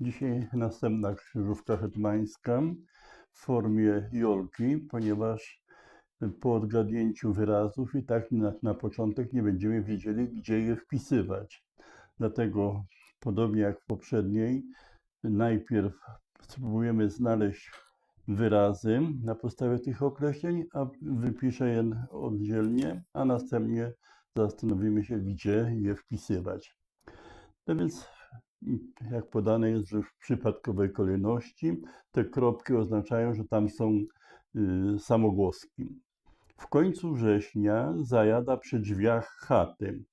Dzisiaj następna krzyżówka hetmańska w formie jolki, ponieważ po odgadnięciu wyrazów i tak na, na początek nie będziemy wiedzieli, gdzie je wpisywać. Dlatego, podobnie jak w poprzedniej, najpierw spróbujemy znaleźć wyrazy na podstawie tych określeń, a wypiszę je oddzielnie, a następnie zastanowimy się, gdzie je wpisywać. No więc, jak podane jest, że w przypadkowej kolejności te kropki oznaczają, że tam są y, samogłoski. W końcu września zajada przy drzwiach chaty.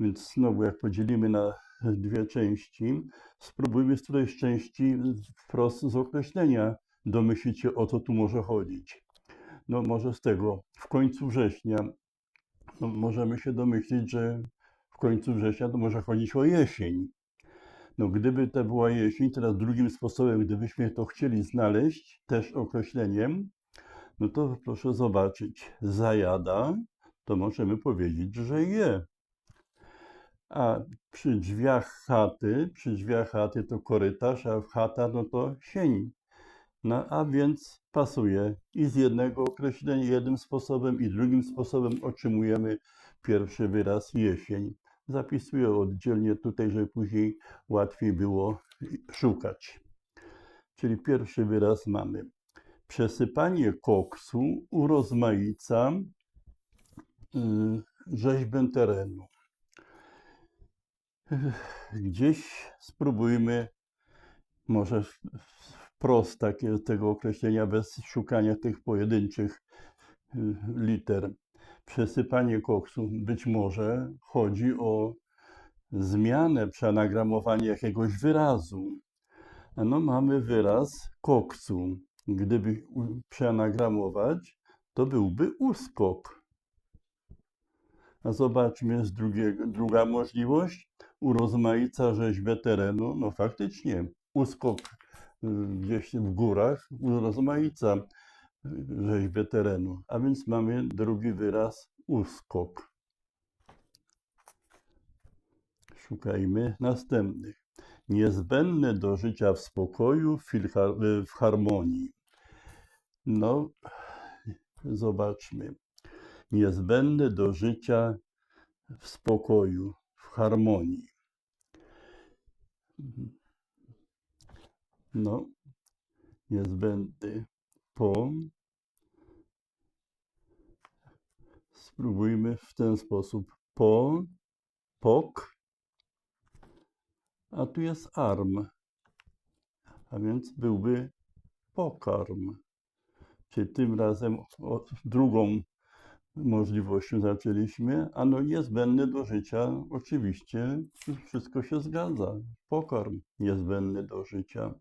Więc znowu, jak podzielimy na dwie części, spróbujmy z którejś części wprost z określenia domyślić się, o co tu może chodzić. No może z tego, w końcu września, no, możemy się domyślić, że w końcu września to może chodzić o jesień. No gdyby to była jesień, teraz drugim sposobem, gdybyśmy to chcieli znaleźć, też określeniem, no to proszę zobaczyć, zajada, to możemy powiedzieć, że je. A przy drzwiach chaty, przy drzwiach chaty to korytarz, a chata no to sień. No a więc pasuje i z jednego określenia jednym sposobem i drugim sposobem otrzymujemy pierwszy wyraz jesień. Zapisuję oddzielnie tutaj, żeby później łatwiej było szukać. Czyli pierwszy wyraz mamy. Przesypanie koksu urozmaica y, rzeźbę terenu. Gdzieś spróbujmy może wprost takie, tego określenia bez szukania tych pojedynczych y, liter. Przesypanie koksu być może chodzi o zmianę, przeanagramowanie jakiegoś wyrazu. No mamy wyraz koksu. Gdyby przeanagramować, to byłby uskok. A zobaczmy z drugiego, druga możliwość. Urozmaica rzeźbę terenu. No faktycznie, uskok y, gdzieś w górach urozmaica rzeźbę terenu. A więc mamy drugi wyraz uskok. Szukajmy następnych. Niezbędne do życia w spokoju, w, harmonii. No, zobaczmy. Niezbędne do życia w spokoju, w harmonii. No, niezbędny po. Spróbujmy w ten sposób. Po, pok, a tu jest arm. A więc byłby pokarm. Czyli tym razem drugą możliwością zaczęliśmy, a no niezbędny do życia, oczywiście wszystko się zgadza. Pokarm niezbędny do życia.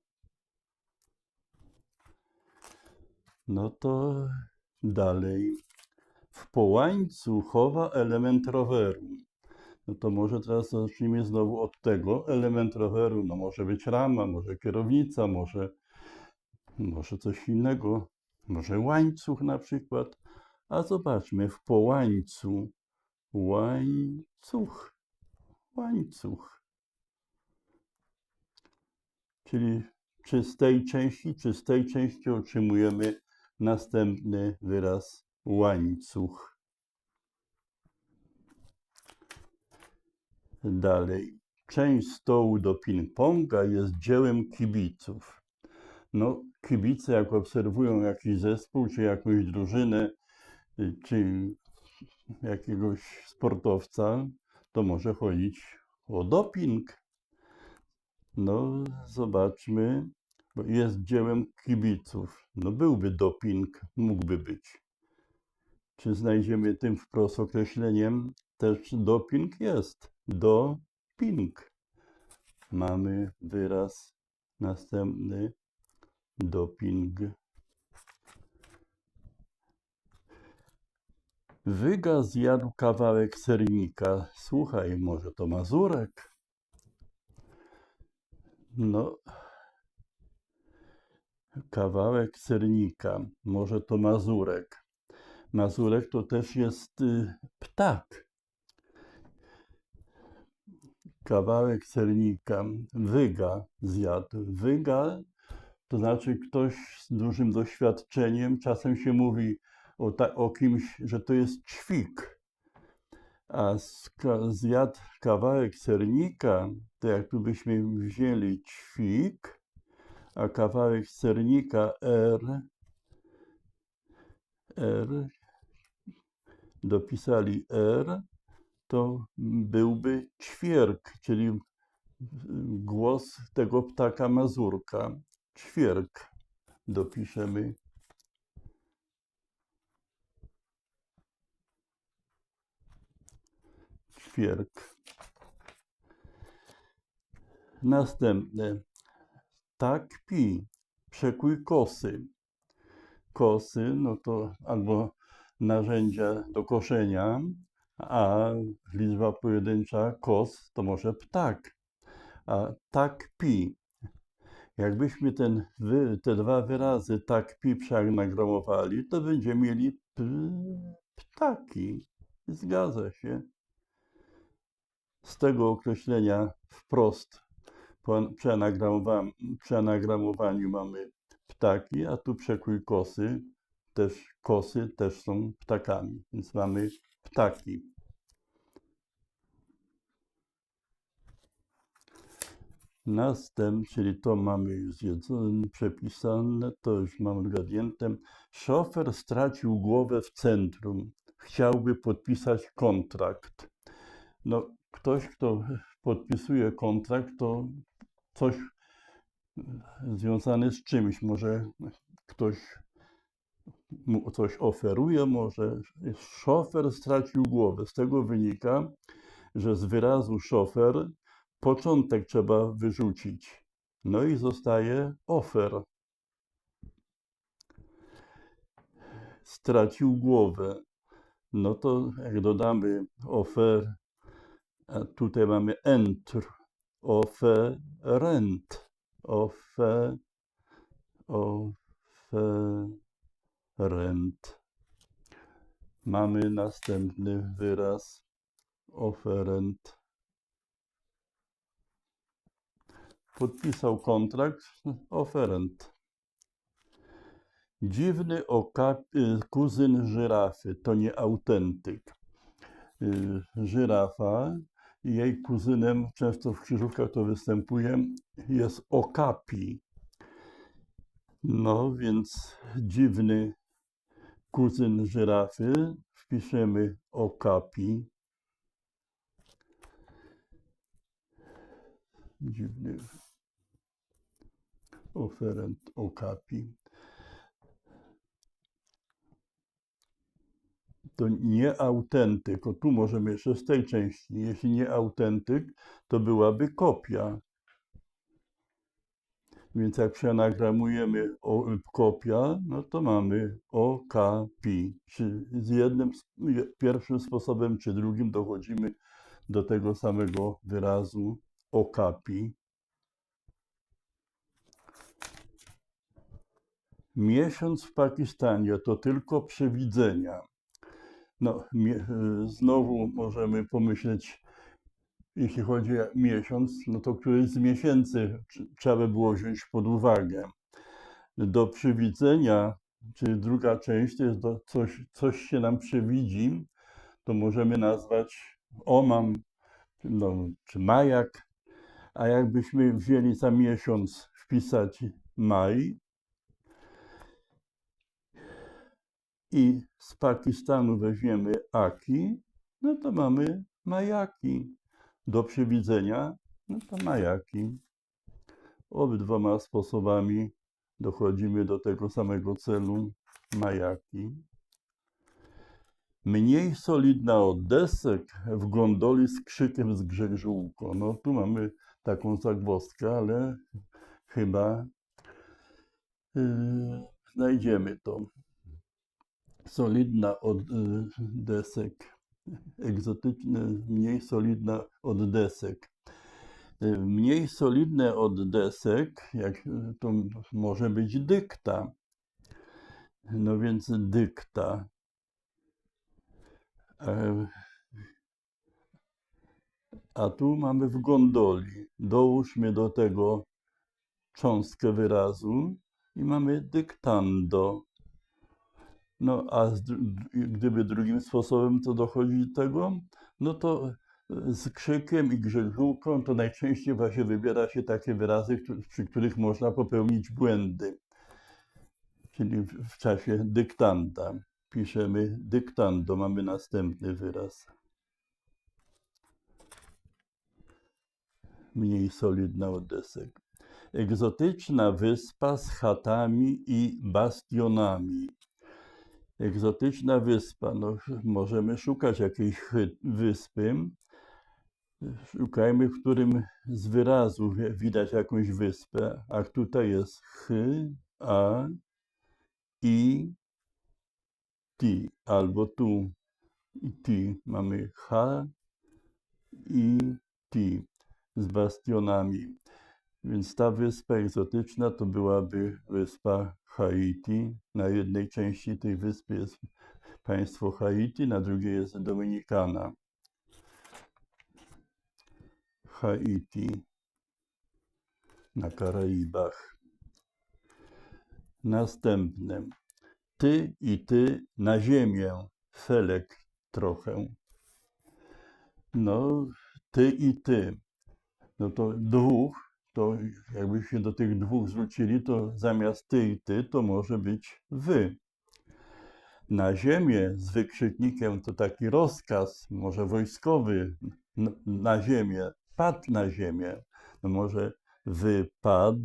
No to dalej. W połańcu chowa element roweru. No to może teraz zacznijmy znowu od tego. Element roweru, no może być rama, może kierownica, może, może coś innego, może łańcuch na przykład. A zobaczmy, w połańcu łańcuch, łańcuch. Czyli czy z tej części, czy z tej części otrzymujemy następny wyraz łańcuch. Dalej. Część stołu do ping-ponga jest dziełem kibiców. No, kibice, jak obserwują jakiś zespół, czy jakąś drużynę, y, czy jakiegoś sportowca, to może chodzić o doping. No, zobaczmy, jest dziełem kibiców. No, byłby doping, mógłby być. Czy znajdziemy tym wprost określeniem? Też doping jest. Doping. Mamy wyraz następny. Doping. Wyga zjadł kawałek sernika. Słuchaj, może to Mazurek? No, kawałek sernika. Może to Mazurek. Mazurek to też jest y, ptak. kawałek sernika, wyga zjadł. Wyga to znaczy ktoś z dużym doświadczeniem. Czasem się mówi o, ta, o kimś, że to jest ćwik. A zjadł kawałek sernika, to jakbyśmy wzięli ćwik, a kawałek sernika R, R, dopisali R, to byłby ćwierk, czyli głos tego ptaka mazurka. Ćwierk dopiszemy. Ćwierk. Następne. Tak pi. Przekój kosy. Kosy, no to albo narzędzia do koszenia, a liczba pojedyncza kos to może ptak. A tak pi. Jakbyśmy ten, te dwa wyrazy tak pi przeanagramowali, to będziemy mieli ptaki. Zgadza się. Z tego określenia wprost po przeanagramowa- przeanagramowaniu mamy ptaki, a tu przekrój kosy, też kosy też są ptakami, więc mamy ptaki. Następnie, czyli to mamy już zjedzone, przepisane, to już mam gradientem. Szofer stracił głowę w centrum. Chciałby podpisać kontrakt. No, ktoś, kto podpisuje kontrakt, to coś związane z czymś. Może ktoś mu coś oferuje, może szofer stracił głowę. Z tego wynika, że z wyrazu szofer początek trzeba wyrzucić. No i zostaje ofer. Stracił głowę. No to jak dodamy ofer, a tutaj mamy entr, oferent, ofe, oferent. Mamy następny wyraz, oferent. podpisał kontrakt, oferent. Dziwny okap- y, kuzyn żyrafy, to nie autentyk. Y, Żyrafa, jej kuzynem, często w krzyżówkach to występuje, jest okapi. No więc dziwny kuzyn żyrafy, wpiszemy okapi. Dziwny oferent okapi. To nie autentyk. O tu możemy jeszcze z tej części. Jeśli nie autentyk, to byłaby kopia. Więc jak przenagramujemy o, kopia, no to mamy okapi. Czy z jednym, je- pierwszym sposobem, czy drugim dochodzimy do tego samego wyrazu okapi. Miesiąc w Pakistanie to tylko przewidzenia. No, y, znowu możemy pomyśleć, jeśli chodzi o miesiąc, no to któryś z miesięcy tr- trzeba by było wziąć pod uwagę. Do przewidzenia, czyli druga część, to jest do coś, coś się nam przewidzi, to możemy nazwać omam, no, czy majak, a jakbyśmy wzięli za miesiąc wpisać maj, i z Pakistanu weźmiemy Aki, no to mamy Majaki. Do przewidzenia, no to Majaki. Obydwoma sposobami dochodzimy do tego samego celu Majaki. Mniej solidna od desek w gondoli z krzykiem z grzegżółko. No tu mamy taką zagwozdkę, ale chyba yy, znajdziemy to solidna od y, desek, egzotyczne, mniej solidna od desek. Y, Mniej solidne od desek, jak y, to może być dykta. No więc dykta. E, A tu mamy w gondoli. Dołóżmy do tego cząstkę wyrazu i mamy dyktando. No a gdyby drugim sposobem to dochodzi do tego, no to e, z krzykiem i grzegółką to najczęściej właśnie wybiera się takie wyrazy, przy których można popełnić błędy. Czyli w, w czasie dyktanda. Piszemy dyktando, mamy następny wyraz. Mniej solidna od desek. Egzotyczna wyspa z chatami i bastionami. Egzotyczna wyspa. No, możemy szukać jakiejś wyspy. Szukajmy, w którym z wyrazów widać jakąś wyspę. A tutaj jest chy, a, i, ti. Albo tu i ti. Mamy h i ti z bastionami. Więc ta wyspa egzotyczna to byłaby wyspa Haiti. Na jednej części tej wyspy jest państwo Haiti, na drugiej jest Dominikana. Haiti na Karaibach. Następne. Ty i ty na ziemię. Felek trochę. No, ty i ty. No to dwóch, to jakbyśmy do tych dwóch zwrócili, to zamiast ty i ty, to może być wy. Na ziemię z wykrzyknikiem to taki rozkaz, może wojskowy, na ziemię, pad na ziemię. No może wypad,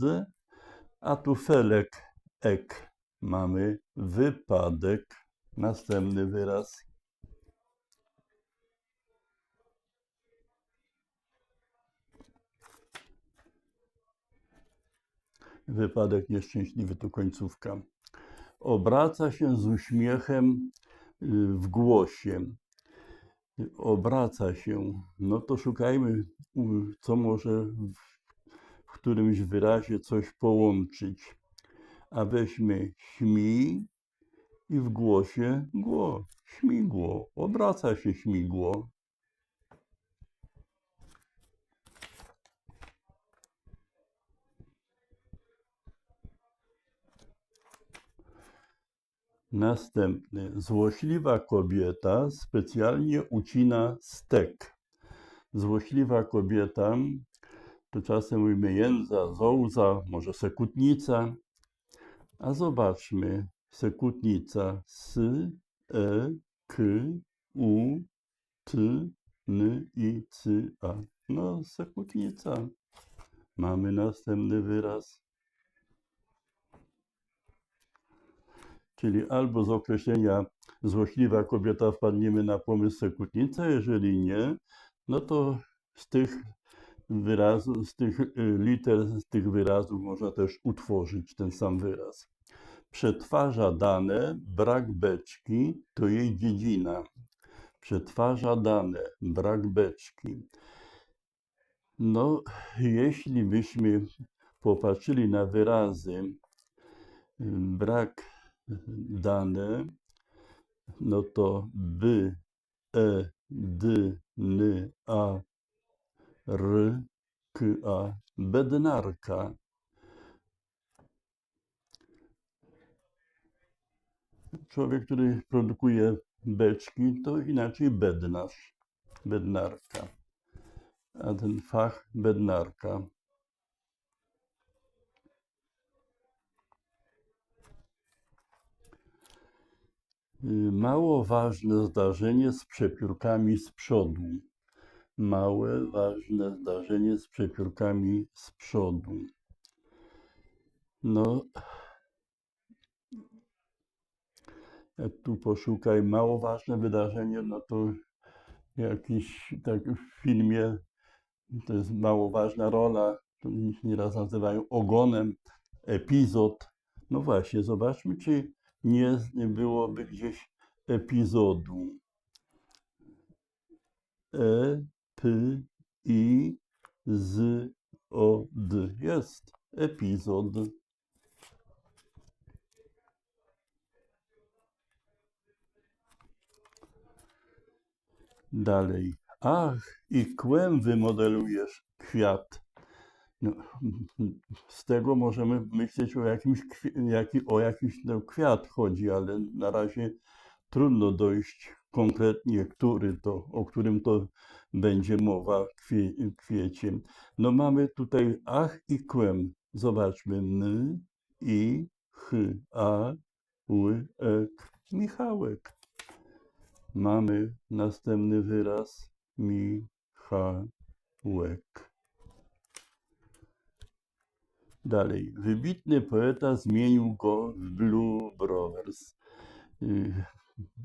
a tu felek, ek. Mamy wypadek. Następny wyraz. Wypadek nieszczęśliwy to końcówka. Obraca się z uśmiechem y, w głosie. Obraca się. No to szukajmy, co może w, w którymś wyrazie coś połączyć. A weźmy śmi i w głosie gło. Śmigło. Obraca się śmigło. Następny. Złośliwa kobieta specjalnie ucina stek. Złośliwa kobieta to czasem mówimy jędza, zołza, może sekutnica. A zobaczmy. Sekutnica. S, e, k, u, t, n, i, c, a. No, sekutnica. Mamy następny wyraz. Czyli albo z określenia złośliwa kobieta wpadniemy na pomysł sekutnica, jeżeli nie, no to z tych wyrazów, z tych y, liter, z tych wyrazów można też utworzyć ten sam wyraz. Przetwarza dane, brak beczki to jej dziedzina. Przetwarza dane, brak beczki. No, jeśli byśmy popatrzyli na wyrazy y, brak dane, no to by, e, d, n, a, r, k, a, bednarka. Człowiek, który produkuje beczki, to inaczej bednarz, bednarka. A ten fach bednarka. Mało ważne zdarzenie z przepiórkami z przodu. Małe, ważne zdarzenie z przepiórkami z przodu. No, jak tu poszukaj mało ważne wydarzenie, no to jakiś tak w filmie to jest mało ważna rola, to nieraz nazywają ogonem, epizod. No właśnie, zobaczmy, czy nie byłoby gdzieś epizodu. E, P, I, Z, O, D. Jest epizod. Dalej. Ach, i kłem wymodelujesz kwiat. No, z tego możemy myśleć o jakimś, jaki, o jakiś no, kwiat chodzi, ale na razie trudno dojść konkretnie, który to, o którym to będzie mowa kwie, kwiecie. No mamy tutaj ach i kłem. Zobaczmy. M, i, ch, a, ły, ek. Michałek. Mamy następny wyraz. Michałek. Dalej. Wybitny poeta zmienił go w Blue Brothers. Y,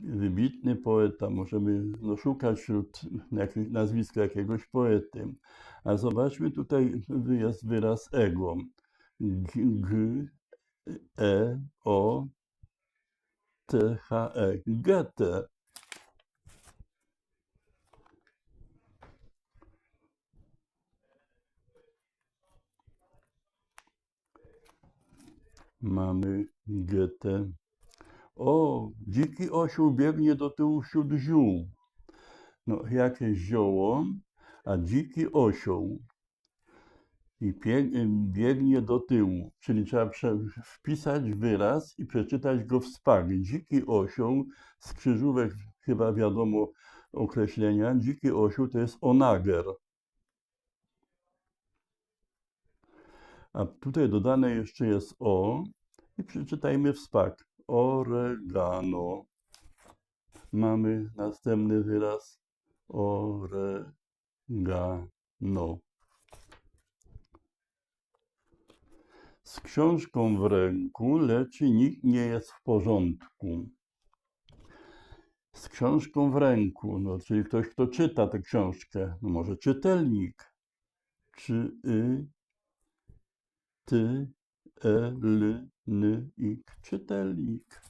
Wybitny poeta, możemy no, szukać wśród nazwiska jakiegoś poety. A zobaczmy tutaj jest wyraz ego. G, G E, O, T, H, E. Goethe. Mamy Goethe. O, dziki osioł biegnie do tyłu wśród ziół. No, jakieś zioło, a dziki osioł i biegnie do tyłu, czyli trzeba wpisać wyraz i przeczytać go w spag. Dziki osioł, z krzyżówek chyba wiadomo określenia, dziki osioł to jest onager. A tutaj dodane jeszcze jest o i przeczytajmy w spag. Oregano. Mamy następny wyraz oregano. Z książką w ręku, lecz nikt nie jest w porządku. Z książką w ręku, no, czyli ktoś, kto czyta tę książkę, no może czytelnik. Czy y, ty, e, l, n, ik, czytelnik.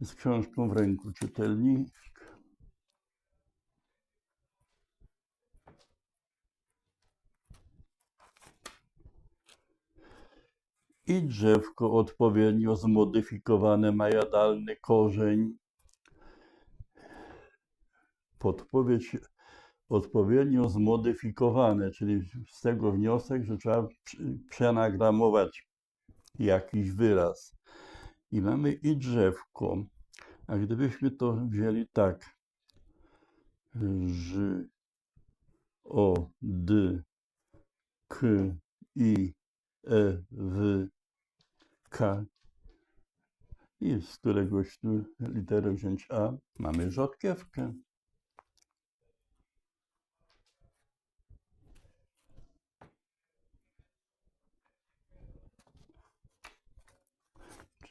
Z książką w ręku, czytelnik. I drzewko odpowiednio zmodyfikowane ma jadalny korzeń. Podpowiedź odpowiednio zmodyfikowane, czyli z tego wniosek, że trzeba przeanagramować jakiś wyraz. I mamy i drzewko. A gdybyśmy to wzięli tak, ż, o, d, k, i, e, w, k, i z któregoś tu litery wziąć a, mamy rzodkiewkę.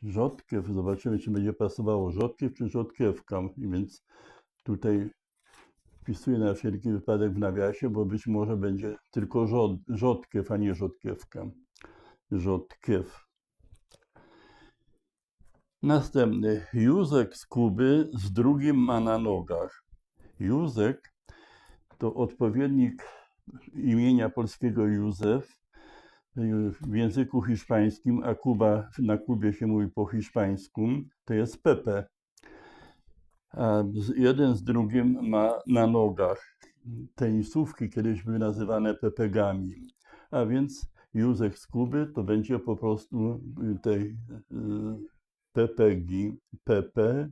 Rzodkiew. Zobaczymy, czy będzie pasowało rzodkiew czy rzodkiewka. I więc tutaj wpisuję na wszelki wypadek w nawiasie, bo być może będzie tylko rzod, rzodkiew, a nie rzodkiewka. Rzodkiew. Następny. Józek z Kuby z drugim ma na nogach. Józek to odpowiednik imienia polskiego Józef w języku hiszpańskim, a Kuba, na Kubie się mówi po hiszpańsku, to jest Pepe. A jeden z drugim ma na nogach. Tenisówki kiedyś były nazywane pepegami. A więc Józef z Kuby to będzie po prostu tej y, pepegi, pepe,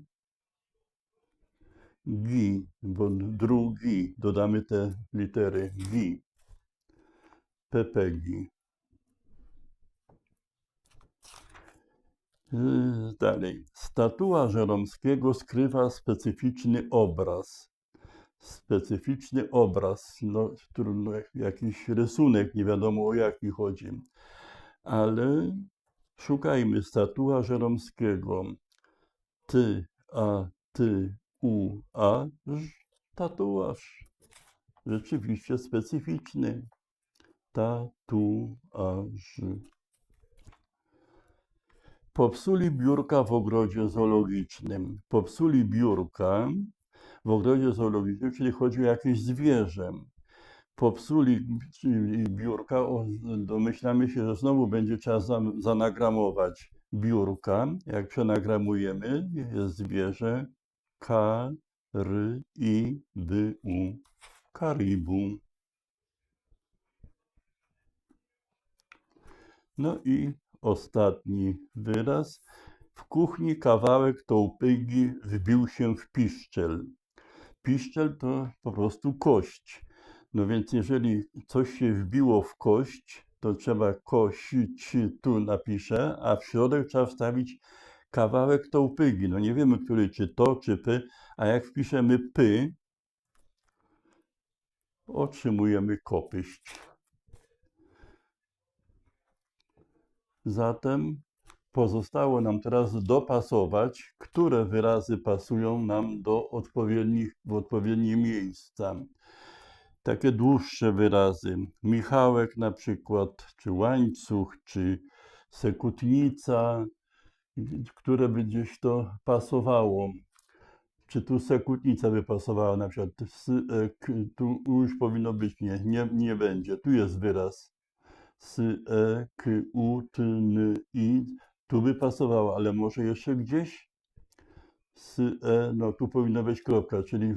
gi, bo drugi, dodamy te litery gi, pepegi. Dalej. Statua Żeromskiego skrywa specyficzny obraz. Specyficzny obraz, no trudno, jak- jakiś rysunek, nie wiadomo o jaki chodzi. Ale szukajmy statua Żeromskiego. Ty, a, ty, u, a, ż, tatuaż. Rzeczywiście specyficzny. Tatuaż. Popsuli biurka w ogrodzie zoologicznym. Popsuli biurka w ogrodzie zoologicznym, czyli chodzi o jakieś zwierzę. Popsuli biurka, domyślamy się, że znowu będzie trzeba za- zanagramować biurka. Jak przenagramujemy, jest zwierzę K, R, I, B, U. Karibu. No i ostatni wyraz. W kuchni kawałek tołpygi wbił się w piszczel. Piszczel to po prostu kość. No więc jeżeli coś się wbiło w kość, to trzeba kosić, tu napiszę, a w środek trzeba wstawić kawałek tołpygi. No nie wiemy, który, czy to, czy py, a jak wpiszemy py, otrzymujemy kopyść. Zatem pozostało nam teraz dopasować, które wyrazy pasują nam do odpowiednich, w odpowiednie miejsca. Takie dłuższe wyrazy. Michałek na przykład, czy łańcuch, czy sekutnica, które by gdzieś to pasowało. Czy tu sekutnica by pasowała na przykład, e, tu już powinno być nie, nie, nie będzie. Tu jest wyraz sy, e, k, u, t, n, i. Tu by pasowało, ale może jeszcze gdzieś? Sy, e, no tu powinna być kropka, czyli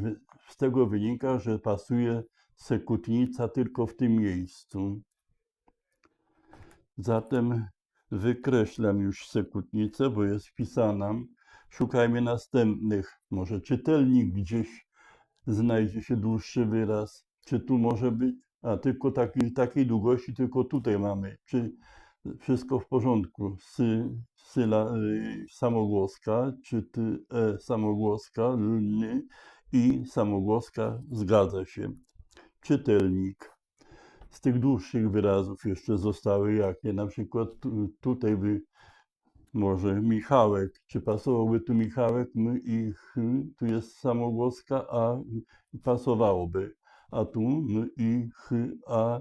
z tego wynika, że pasuje sekutnica tylko w tym miejscu. Zatem wykreślam już sekutnicę, bo jest wpisana. Szukajmy następnych. Może czytelnik gdzieś znajdzie się dłuższy wyraz. Czy tu może być? A tylko taki, takiej długości tylko tutaj mamy. Czy wszystko w porządku? Sy, syla, y, samogłoska, czy ty, e, samogłoska, l, i samogłoska zgadza się. Czytelnik. Z tych dłuższych wyrazów jeszcze zostały jakie? Na przykład tu, tutaj by może Michałek. Czy pasowałby tu Michałek, my i ch, tu jest samogłoska, a pasowałoby. A tu my i ch, a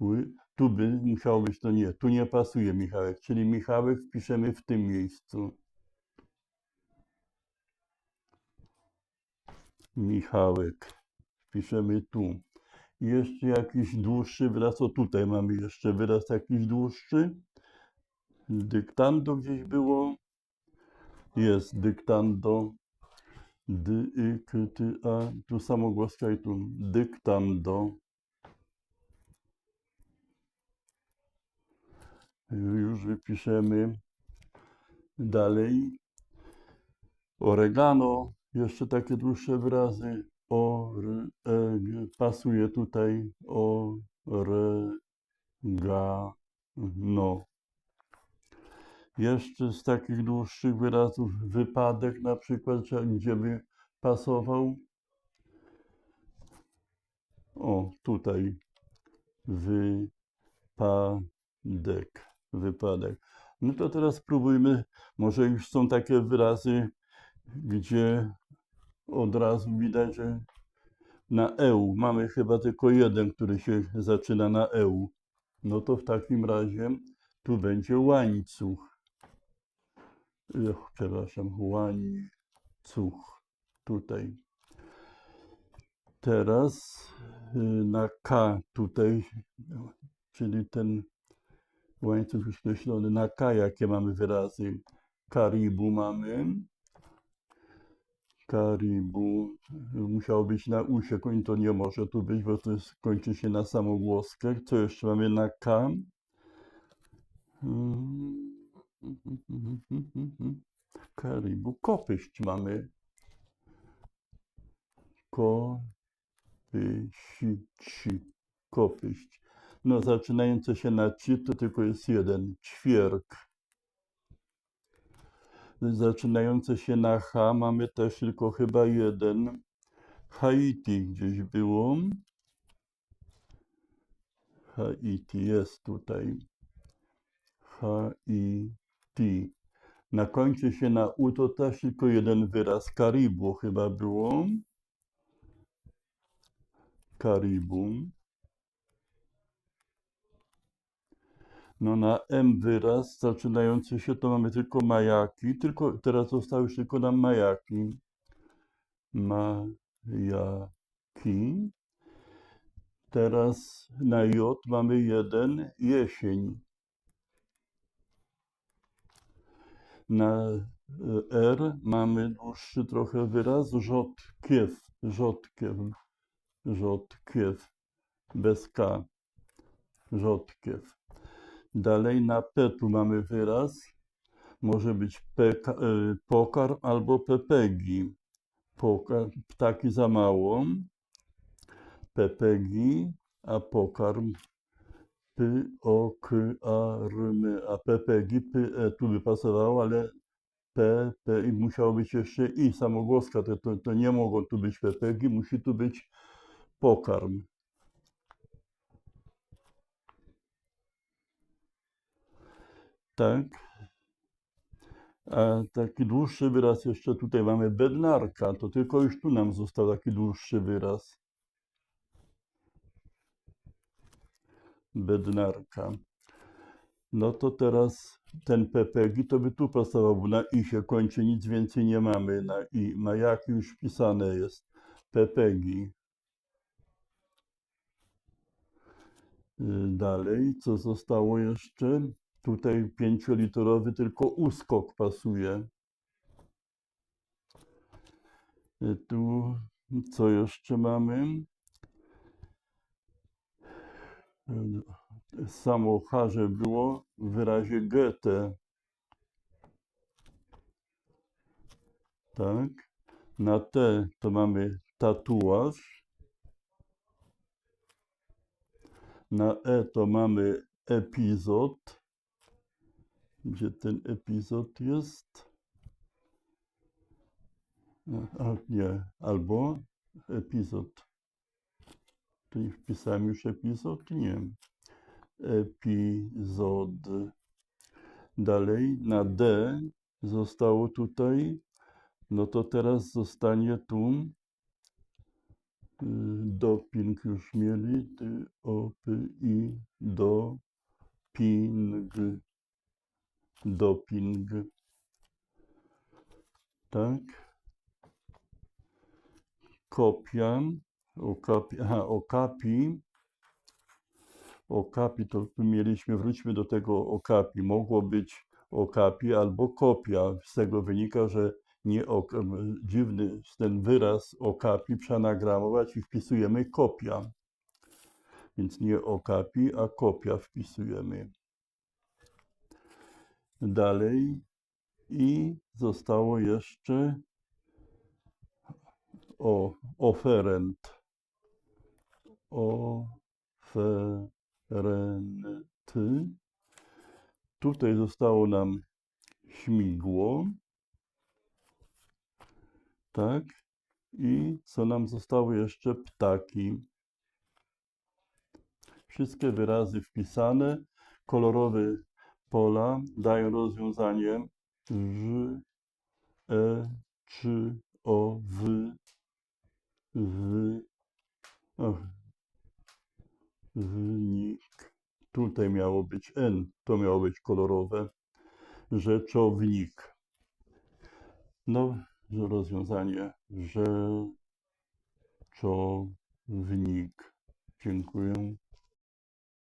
ły, tu by musiało być to nie. Tu nie pasuje Michałek, czyli Michałek wpiszemy w tym miejscu. Michałek. Wpiszemy tu. Jeszcze jakiś dłuższy wyraz. O tutaj mamy jeszcze wyraz jakiś dłuższy. Dyktando gdzieś było. Jest dyktando. D, y, k, ty, a. Tu samogłoska i tu. Dyktando. Już wypiszemy dalej. Oregano. Jeszcze takie dłuższe wyrazy. O, r, e, g, pasuje tutaj. O, re, ga, no. Jeszcze z takich dłuższych wyrazów wypadek na przykład, gdzie by pasował. O, tutaj wypadek, wypadek. No to teraz spróbujmy, może już są takie wyrazy, gdzie od razu widać, że na EU mamy chyba tylko jeden, który się zaczyna na EU. No to w takim razie tu będzie łańcuch. Ech, przepraszam, łańcuch. Tutaj. Teraz y, na K tutaj, czyli ten łańcuch już skreślony na K, jakie mamy wyrazy. Karibu mamy. Karibu. Musiało być na U się to nie może tu być, bo to kończy się na samogłoskę. Co jeszcze mamy na K? Mm. Karibu. Kopyść mamy. Kopyść. Kopyść. No, zaczynające się na ci, to tylko jest jeden. Ćwierk. Zaczynające się na H mamy też tylko chyba jeden. Haiti gdzieś było. Haiti jest tutaj. Haiti. Na końcu się na U to też tylko jeden wyraz. Karibu chyba było. Karibu. No na M wyraz zaczynający się to mamy tylko majaki. Tylko teraz zostały już tylko nam majaki. Majaki. Teraz na J mamy jeden jesień. Na e, R mamy dłuższy trochę wyraz rzodkiew. Rzodkiew. Rzodkiew. Bez K. Rzodkiew. Dalej na P tu mamy wyraz. Może być peka, y, pokarm albo pepegi. Ptaki za mało. Pepegi, a pokarm P, O, K, A, R, M, a pepegi, P, E tu by pasowało, ale P, P i musiało być jeszcze I, samogłoska, to, to, to nie mogą tu być pepegi, musi tu być pokarm. Tak. A taki dłuższy wyraz jeszcze tutaj mamy bednarka, to tylko już tu nam został taki dłuższy wyraz. Bednarka. No to teraz ten pepegi to by tu pasował, bo na i się kończy, nic więcej nie mamy na i. Na jak już wpisane jest. Pepegi. Y, Dalej, co zostało jeszcze? Tutaj pięcioliterowy tylko uskok pasuje. Y, Tu co jeszcze mamy? Samo harze było w wyrazie Goethe. Tak. Na T to mamy tatuaż. Na E to mamy epizod. Gdzie ten epizod jest? A, nie, albo epizod. Nie wpisałem już epizod? Nie. Epizod. Dalej na D zostało tutaj. No to teraz zostanie tu y, doping już mieli. D, O, P, I, doping. Doping. Tak. Kopia. Okapi, aha, okapi. Okapi to tu mieliśmy, wróćmy do tego okapi. Mogło być okapi albo kopia. Z tego wynika, że nie ok, dziwny ten wyraz okapi przeanagramować i wpisujemy kopia. Więc nie okapi, a kopia wpisujemy. Dalej i zostało jeszcze o, oferent. Oferenty. Tutaj zostało nam śmigło. Tak. I co nam zostało jeszcze? Ptaki. Wszystkie wyrazy wpisane. Kolorowe pola dają rozwiązanie ż, e, czy, o, w, w, wnik. Tutaj miało być N, to miało być kolorowe. Rzeczownik. No, rozwiązanie rzeczownik. Dziękuję.